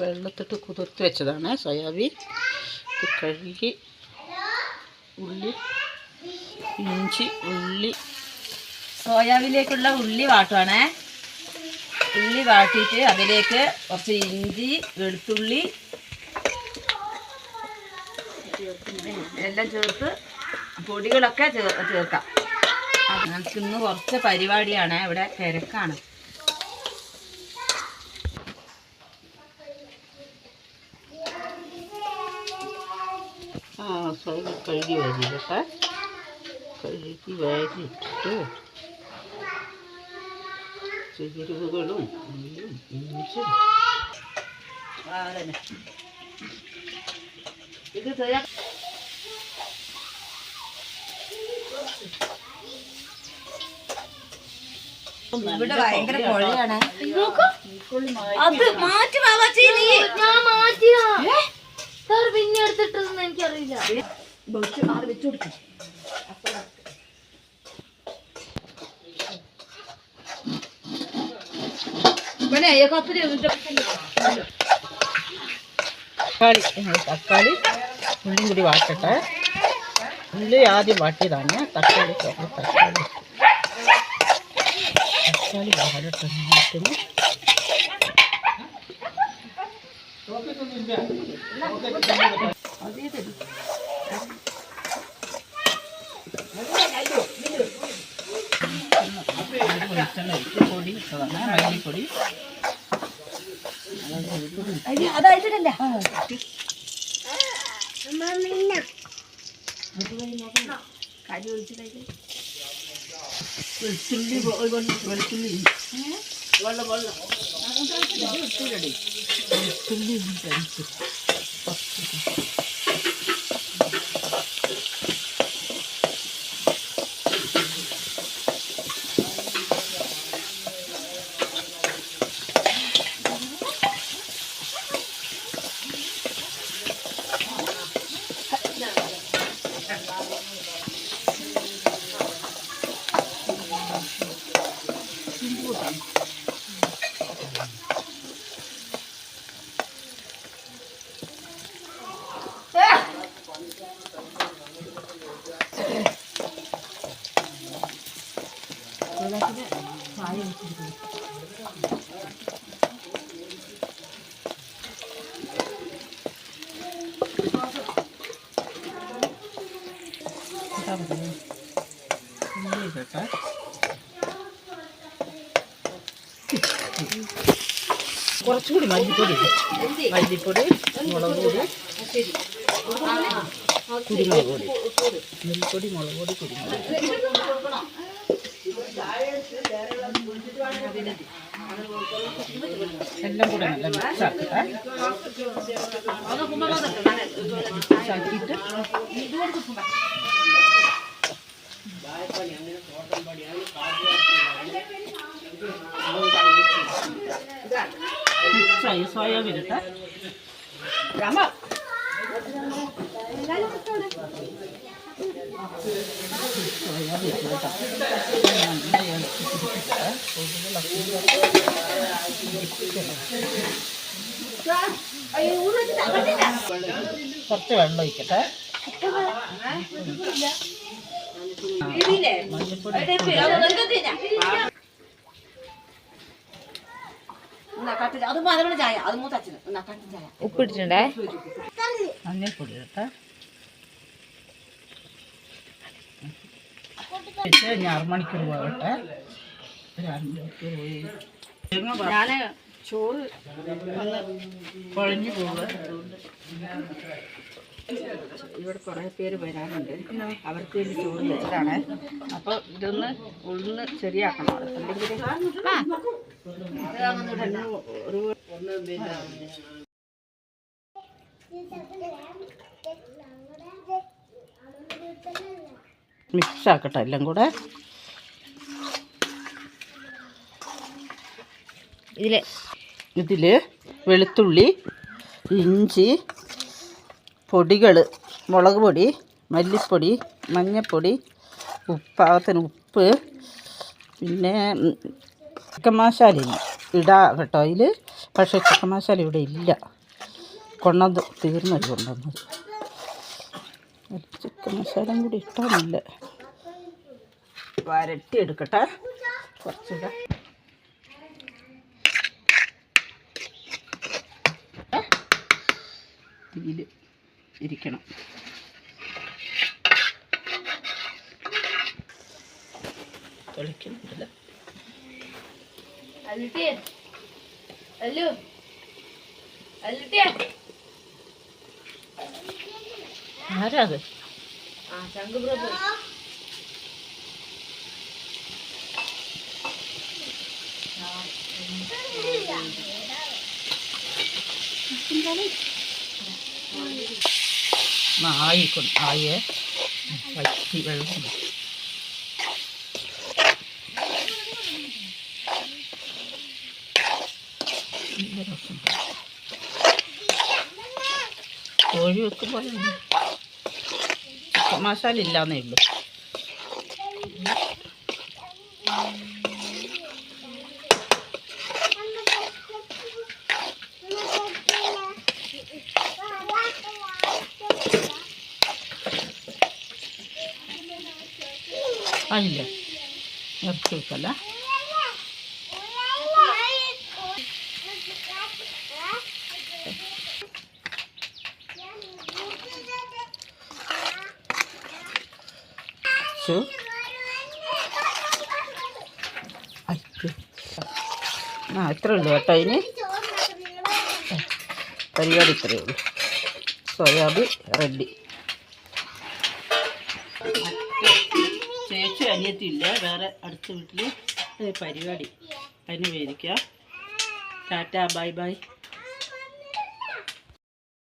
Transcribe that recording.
വെള്ളത്തിട്ട് കുതിർത്ത് വെച്ചതാണ് സോയാബീൻ. കഴുകി ഉള്ളി ഇഞ്ചി ഉള്ളി. സോയാബീനിലേക്കുള്ള ഉള്ളി വാട്ടുവാണേ. ഉള്ളി വാട്ടിയിട്ട് അതിലേക്ക് കുറച്ച് ഇഞ്ചി വെളുത്തുള്ളി എല്ലാം ചേർത്ത് പൊടികളൊക്കെ ചേർ ചേർക്കാം. നമുക്ക് ഇന്ന് കുറച്ച് പരിപാടിയാണ്. ഇവിടെ തിരക്കാണ്. ആ കഴുകി വരികട്ടെ. കഴുകി വരിട്ടിട്ട് ചേരുവകളും ഉള്ളിയും ഇഞ്ചും. ഇത് സോയാ ഇവിടെ ഭയങ്കര പുഴയാണ് അത് മാറ്റി ബാബാച്ചി നീ. ഞാൻ മാറ്റിയാ സാർ പിന്നെ എടുത്തിട്ടെന്ന് എനിക്കറിയില്ല. തക്കാളി ഉള്ളിയും കൂടി വാട്ടട്ടെ. ഉള്ളി ആദ്യം വാട്ടിയതാണ്. തക്കാളി തക്കാളി. ಗಾಳಿ ಬರತ್ತೆ ಹಾಕ್ತೀನಿ పొడి మల్లి పొడి కాజు മല്ലിപ്പൊടി അതായിട്ടില്ല വെളുത്തുള്ളി പോ- വെള്ള- വെളുത്തുള്ളി വെള്ളം വെള്ളം വെളുത്തുള്ളി ചായ ഇടട്ടെ. കുറച്ചുകൂടി മല്ലിപ്പൊടി. മല്ലിപ്പൊടി മുളക് പൊടി കുരുമുളക് പൊടി മല്ലിപ്പൊടി മുളക് പൊടി കുരുമുളക്. എല്ലാം കൂടെ നല്ല മിക്സ് ആക്കട്ടെ മിക്സ് ആക്കിയിട്ട് മിക്സായി സോയാബീൻ ഇട്ട രാമ കുറച്ച് വെള്ളം ഒഴിക്കട്ടെ. മഞ്ഞൾപ്പൊടി കേട്ടോ ചായ അത് മൂത്തച്ഛന് എന്നാ കട്ടൻ ചായ ഉപ്പിട്ടിട്ടുണ്ടേ മഞ്ഞൾപ്പൊടി ഇടട്ടെ ഇനി അരമണിക്കൂർ പോകട്ടെ. ഞാൻ ചോറ് കുഴഞ്ഞു പോവുക. ഇവിടെ കുറേ പേര് വരാനുണ്ട്. അവർക്ക് വേണ്ടി ചോറ് വെച്ചതാണ്. അപ്പോൾ ഇതൊന്ന് ഉള്ളിന്ന് ശരിയാക്കണം. അല്ലെങ്കിൽ ഒരു മിക്സ് ആക്കട്ടെ എല്ലാം കൂടെ. ഇതിൽ ഇതിൽ വെളുത്തുള്ളി ഇഞ്ചി പൊടികൾ മുളക് പൊടി മല്ലിപ്പൊടി മഞ്ഞൾപ്പൊടി ഉപ്പ് പാകത്തിന് ഉപ്പ് പിന്നെ ഇല്ല. ഇടാ കേട്ടോ അതിൽ പക്ഷേ ചിക്കൻ മസാല ഇവിടെ ഇല്ല. കൊണ്ടത് തീർന്നത് കൊണ്ടുവന്നത് ചിക്കൻ മസാലയും കൂടി ഇട്ടാന്നില്ല വരട്ടി എടുക്കട്ടെ കുറച്ചുകൂടെ ഇതിൽ ഇരിക്കണം കളിക്കുന്നില്ല അല്ലുട്ടിയെ അല്ലു. അല്ലുട്ടിയെ ആരാ അത്? ആയി കൊണ്ട് ആയേ. വറ്റി വെള്ളം. കോഴി വെക്കുമ്പോൾ മസാല ഇല്ലാന്നേ ഉള്ളൂ ആയില്ലേ ഇറച്ചി വെക്കല്ല? ചു അയ്യോ. ആ ഇത്രേ ഉള്ളൂ കേട്ടോ അതിന് പരിപാടി ഇത്രയേ ഉള്ളൂ. Soybean ready. ചേച്ചി അനിയത്തില്ല വേറെ അടുത്ത വീട്ടിൽ പരിപാടി. അതിന് വേദിക്കാം ടാറ്റ ബൈ ബൈ.